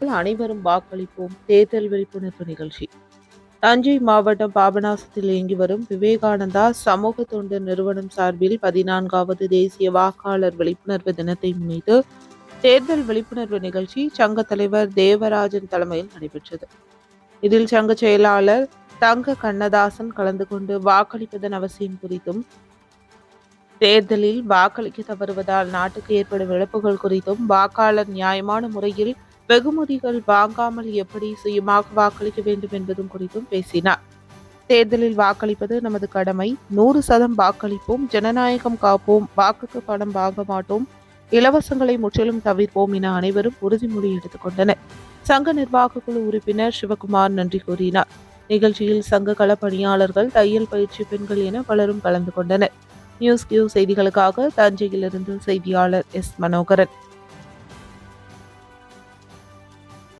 அனைவரும் வாக்களிப்போம். தேர்தல் விழிப்புணர்வு நிகழ்ச்சி. தஞ்சை மாவட்டம் பாபநாசத்தில் இயங்கி வரும் விவேகானந்தா சமூக தொண்டு நிறுவனம் சார்பில் பதினான்காவது தேசிய வாக்காளர் விழிப்புணர்வு தினத்தை முன்னிட்டு தேர்தல் விழிப்புணர்வு நிகழ்ச்சி சங்க தலைவர் தேவராஜன் தலைமையில் நடைபெற்றது. இதில் சங்க செயலாளர் தங்க கண்ணதாசன் கலந்து கொண்டு வாக்களிப்பதன் அவசியம் குறித்தும் தேர்தலில் வாக்களிக்க தவறுவதால் நாட்டுக்கு ஏற்படும் இழப்புகள் குறித்தும் வாக்காளர் நியாயமான முறையில் வெகுமதிகள் வாங்காமல் எப்படி சுயமாக வாக்களிக்க வேண்டும் என்பதும் குறித்தும் பேசினார். தேர்தலில் வாக்களிப்பது நமது கடமை. நூறு சதம் வாக்களிப்போம் ஜனநாயகம் காப்போம் வாக்குக்கு பணம் வாங்க மாட்டோம் இலவசங்களை முற்றிலும் தவிர்ப்போம் என அனைவரும் உறுதிமொழி எடுத்துக்கொண்டனர் சங்க நிர்வாக குழு உறுப்பினர் சிவகுமார் நன்றி கூறினார். நிகழ்ச்சியில் சங்க கள பணியாளர்கள் தையல் பயிற்சி பெண்கள் என பலரும் கலந்து கொண்டனர். நியூஸ் கியூ செய்திகளுக்காக தஞ்சையிலிருந்து செய்தியாளர் எஸ். மனோகரன்.